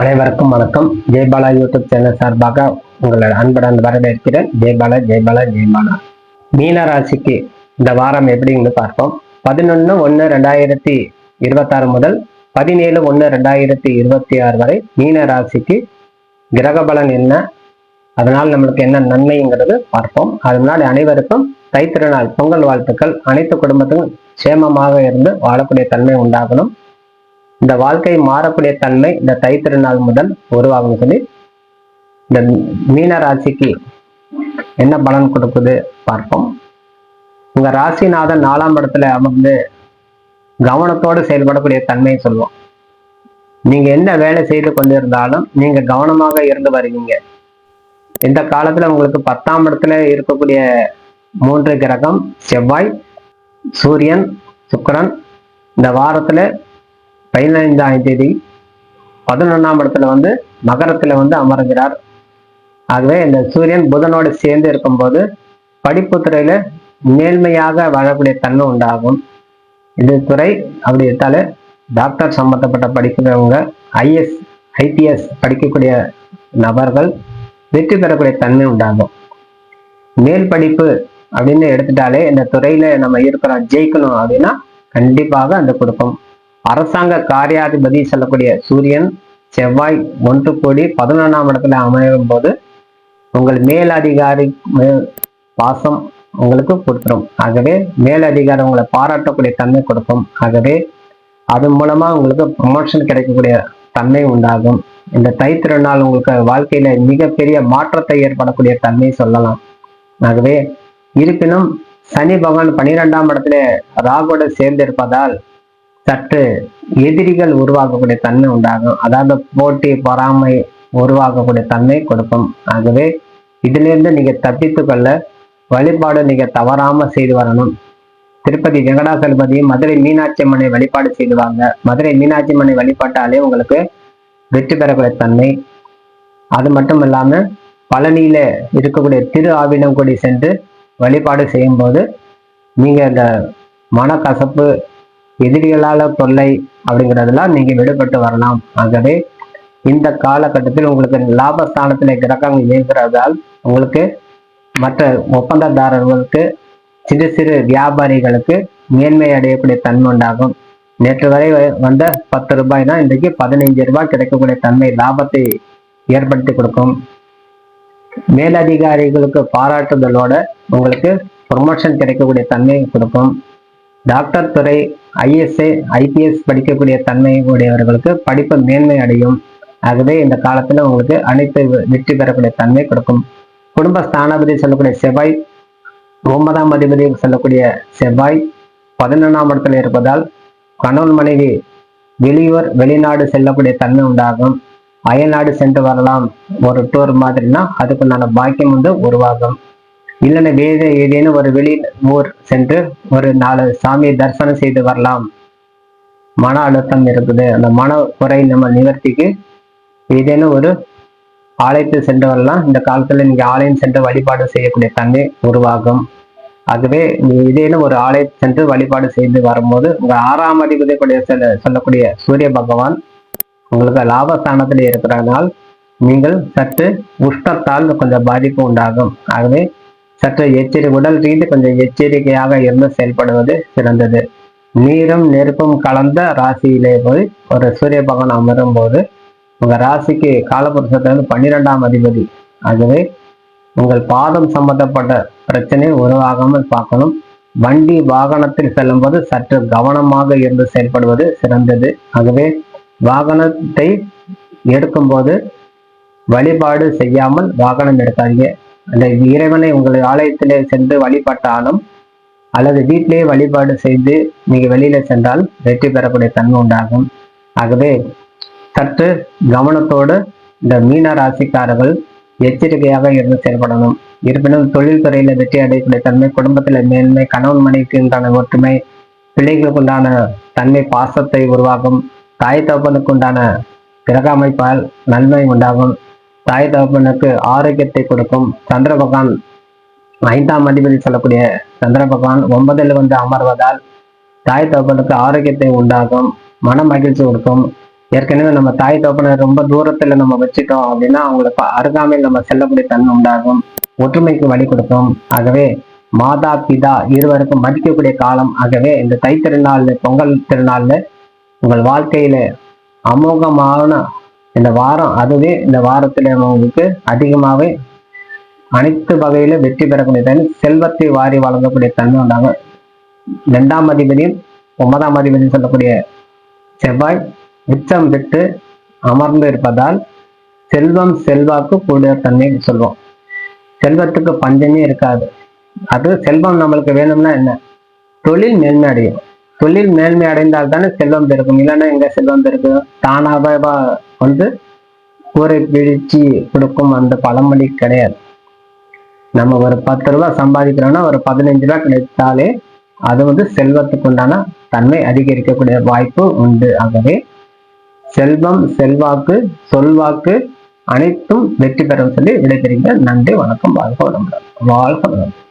அனைவருக்கும் வணக்கம். Jaibala YouTube channel சார்பாக உங்களை அன்புடன் வரவேற்கிறேன். ஜெய்பாலா ஜெய்பாலா ஜெய்பாலா மீன ராசிக்கு இந்த வாரம் எப்படின்னு பார்ப்போம். பதினொன்று ஒன்று ரெண்டாயிரத்தி இருபத்தாறு முதல் பதினேழு ஒன்று ரெண்டாயிரத்தி இருபத்தி ஆறு வரை மீன ராசிக்கு கிரக பலன் என்ன? அதனால் நம்மளுக்கு என்ன நன்மைங்கிறது பார்ப்போம். அது முன்னாடி அனைவருக்கும் தைத்திருநாள் பொங்கல் வாழ்த்துக்கள். அனைத்து குடும்பத்துக்கும் சேமமாக இருந்து வாழக்கூடிய தன்மை உண்டாகணும். இந்த வாழ்க்கை மாறக்கூடிய தன்மை இந்த தைத்திருநாள் முதல் உருவாகும் சொல்லி இந்த மீன ராசிக்கு என்ன பலன் கொடுக்குது பார்ப்போம். உங்க ராசிநாதன் நாலாம் இடத்துல அமர்ந்து கவனத்தோடு செயல்படக்கூடிய தன்மையை சொல்லுவோம் நீங்க என்ன வேலை செய்து கொண்டிருந்தாலும் நீங்க கவனமாக இருந்து வருவீங்க. இந்த காலத்துல உங்களுக்கு பத்தாம் இடத்துல இருக்கக்கூடிய மூன்று கிரகம் செவ்வாய் சூரியன் சுக்கரன் இந்த வாரத்துல பதினைந்தாம் தேதி பதினொன்றாம் இடத்துல வந்து மகரத்தில் வந்து அமர்கிறார். ஆகவே இந்த சூரியன் புதனோடு சேர்ந்து இருக்கும்போது படிப்பு துறையில மேல்மையாக வாழக்கூடிய தன்மை உண்டாகும். இது துறை அப்படி எடுத்தாலே டாக்டர் சம்பந்தப்பட்ட படிக்கிறவங்க ஐஎஸ் ஐபிஎஸ் படிக்கக்கூடிய நபர்கள் வெற்றி பெறக்கூடிய தன்மை உண்டாகும். மேல் படிப்பு அப்படின்னு எடுத்துட்டாலே இந்த துறையில நம்ம இருக்கிறோம் ஜெயிக்கணும் அப்படின்னா கண்டிப்பாக அந்த கொடுக்கும் அரசாங்க காரியாதிபதி சொல்லக்கூடிய சூரியன் செவ்வாய் ஒன்று கோடி பதினொன்றாம் இடத்துல அமையும் போது உங்கள் மேலதிகாரி பாசம் உங்களுக்கு கொடுத்துரும். ஆகவே மேலதிகாரி உங்களை பாராட்டக்கூடிய தன்மை கொடுக்கும். ஆகவே அது மூலமா உங்களுக்கு ப்ரமோஷன் கிடைக்கக்கூடிய தன்மை உண்டாகும். இந்த தைத்திருநாள் உங்களுக்கு வாழ்க்கையில மிகப்பெரிய மாற்றத்தை ஏற்படக்கூடிய தன்மை சொல்லலாம். ஆகவே இருப்பினும் சனி பகவான் பனிரெண்டாம் இடத்துல ராகுவோட சேர்ந்து இருப்பதால் சற்று எதிரிகள் உருவாக்கக்கூடிய தன்மை உண்டாகும். அதாவது போட்டி பொறாமை உருவாக்கக்கூடிய தன்மை கொடுக்கும். ஆகவே இதிலிருந்து நீங்க தப்பித்து கொள்ள வழிபாடு நீங்க தவறாம செய்து வரணும். திருப்பதி வெங்கடாசலபதி மதுரை மீனாட்சி அம்மனை வழிபாடு செய்துவாங்க மதுரை மீனாட்சி அம்மனை வழிபாட்டாலே உங்களுக்கு வெற்றி பெறக்கூடிய தன்மை. அது மட்டும் இல்லாம பழனியில இருக்கக்கூடிய திரு ஆவினங்குடி சென்று வழிபாடு செய்யும்போது நீங்க இந்த மனக்கசப்பு எதிரிகளால தொல்லை அப்படிங்கிறதெல்லாம் நீங்க விடுபட்டு வரலாம். ஆகவே இந்த காலகட்டத்தில் உங்களுக்கு லாபஸ்தானத்தில் கிரகங்கள் இயங்குறதால் உங்களுக்கு மற்ற ஒப்பந்ததாரர்களுக்கு சிறு சிறு வியாபாரிகளுக்கு மேன்மை அடையக்கூடிய தன்மை உண்டாகும். நேற்று வரை வ- வந்த பத்து ரூபாய்னா இன்றைக்கு பதினைஞ்சு ரூபாய் கிடைக்கக்கூடிய தன்மை லாபத்தை ஏற்படுத்தி கொடுக்கும். மேலதிகாரிகளுக்கு பாராட்டுதலோட உங்களுக்கு ப்ரொமோஷன் கிடைக்கக்கூடிய தன்மை கொடுக்கும். டாக்டர் துறை ஐஎஸ்ஏ ஐபிஎஸ் படிக்கக்கூடிய தன்மை உடையவர்களுக்கு படிப்பு மேன்மை அடையும். ஆகவே இந்த காலத்துல உங்களுக்கு அனைத்து வெற்றி பெறக்கூடிய தன்மை கொடுக்கும். குடும்ப ஸ்தானாபதி சொல்லக்கூடிய செவ்வாய் ஒன்பதாம் அதிபதி சொல்லக்கூடிய செவ்வாய் பதினொன்றாம் இடத்தில் இருப்பதால் கணவன் மனைவி வெளியூர் வெளிநாடு செல்லக்கூடிய தன்மை உண்டாகும். அயல்நாடு சென்று வரலாம். ஒரு டூர் மாதிரினா அதுக்குண்டான பாக்கியம் வந்து உருவாகும். இல்லைன்னா வேற ஏதேனும் ஒரு வெளி ஊர் சென்று ஒரு நாலு சாமியை தரிசனம் செய்து வரலாம். மன அழுத்தம் இருக்குது. அந்த மன குறை நம்ம நிவர்த்திக்கு ஏதேனும் ஒரு ஆலயத்தை சென்று வரலாம். இந்த காலத்துல நீங்க ஆலயம் சென்று வழிபாடு செய்யக்கூடிய தன்மை உருவாகும். ஆகவே நீ ஏதேனும் ஒரு ஆலயம் சென்று வழிபாடு செய்து வரும்போது உங்க ஆறாம் அதிபதி கூடிய சொல்லக்கூடிய சூரிய பகவான் உங்களுக்கு லாபஸ்தானத்தில் இருக்கிறனால் நீங்கள் சற்று உஷ்டத்தால் கொஞ்சம் பாதிப்பு உண்டாகும். ஆகவே சற்று எச்சரி உடல் ரீதி கொஞ்சம் எச்சரிக்கையாக இருந்து செயல்படுவது சிறந்தது. நீரும் நெருப்பும் கலந்த ராசியிலே போய் ஒரு சூரிய பகவான் அமரும் போது உங்க ராசிக்கு காலபுருஷத்திலிருந்து பன்னிரெண்டாம் அதிபதி. ஆகவே உங்கள் பாதம் சம்பந்தப்பட்ட பிரச்சனை உருவாகாமல் பார்க்கணும். வண்டி வாகனத்தில் செல்லும்போது சற்று கவனமாக இருந்து செயல்படுவது சிறந்தது. ஆகவே வாகனத்தை எடுக்கும்போது வழிபாடு செய்யாமல் வாகனம் எடுக்காதீங்க. அந்த இறைவனை உங்கள் ஆலயத்திலே சென்று வழிபட்டாலும் அல்லது வீட்டிலேயே வழிபாடு செய்து நீங்கள் வெளியில சென்றால் வெற்றி பெறக்கூடிய தன்மை உண்டாகும். ஆகவே சற்று கவனத்தோடு இந்த மீன ராசிக்காரர்கள் எச்சரிக்கையாக இருந்து செயல்படணும். இருப்பினும் தொழில் துறையில வெற்றி அடையக்கூடிய தன்மை குடும்பத்துல மேன்மை கணவன் மனைவிக்கு உண்டான ஒற்றுமை பிள்ளைகளுக்கு உண்டான தன்மை பாசத்தை உருவாகும் தாய் தகப்பனுக்கு உண்டான கிரக அமைப்பால் நன்மை உண்டாகும். தாய் தகப்பனுக்கு ஆரோக்கியத்தை கொடுக்கும் சந்திர பகவான் ஐந்தாம் அதிபதி சொல்லக்கூடிய சந்திர பகவான் ஒன்பதில் வந்து அமர்வதால் தாய் தகப்பனுக்கு ஆரோக்கியத்தை உண்டாகும் மன மகிழ்ச்சி கொடுக்கும். ஏற்கனவே நம்ம தாய் தகப்பனை ரொம்ப தூரத்துல நம்ம வச்சுட்டோம் அப்படின்னா அவங்களுக்கு அருகாமையில் நம்ம செல்லக்கூடிய தன்மை உண்டாகும். ஒற்றுமைக்கு வழி கொடுக்கும். ஆகவே மாதா பிதா இருவருக்கும் மதிக்கக்கூடிய காலம். ஆகவே இந்த தை திருநாள் பொங்கல் திருநாள்ல உங்கள் வாழ்க்கையில அமோகமான இந்த வாரம் அதுவே இந்த வாரத்தில் உங்களுக்கு அதிகமாகவே அனைத்து வகையில வெற்றி பெறக்கூடிய தன்மை செல்வத்தை வாரி வழங்கக்கூடிய தன்மை உண்டாங்க இரண்டாம் அதிபதியும் ஒன்பதாம் அதிபதியும் சொல்லக்கூடிய செவ்வாய் உச்சம் விட்டு அமர்ந்து இருப்பதால் செல்வம் செல்வாக்கு கூடிய தன்மை சொல்வோம். செல்வத்துக்கு பஞ்சமே இருக்காது. அது செல்வம் நம்மளுக்கு வேணும்னா என்ன? தொழில் மேன்மை அடையும். தொழில் மேன்மை அடைந்தால் தானே செல்வம் பெருக்கும் இல்லைன்னா எங்க செல்வம் பெருக்கும் தானாக வந்து கூரை பிடிச்சு கொடுக்கும் அந்த பழமொழி கிடையாது. நம்ம ஒரு பத்து ரூபாய் சம்பாதிக்கிறோம்னா ஒரு பதினஞ்சு ரூபாய் கிடைத்தாலே அது வந்து செல்வத்துக்கு உண்டான தன்மை அதிகரிக்கக்கூடிய வாய்ப்பு உண்டு. ஆகவே செல்வம் செல்வாக்கு சொல்வாக்கு அனைத்தும் வெற்றி பெறும் சொல்லி விடைபெறுகிறேன். நன்றி வணக்கம் வாழ்க வளமுடன். வாழ்க வளமுடன்.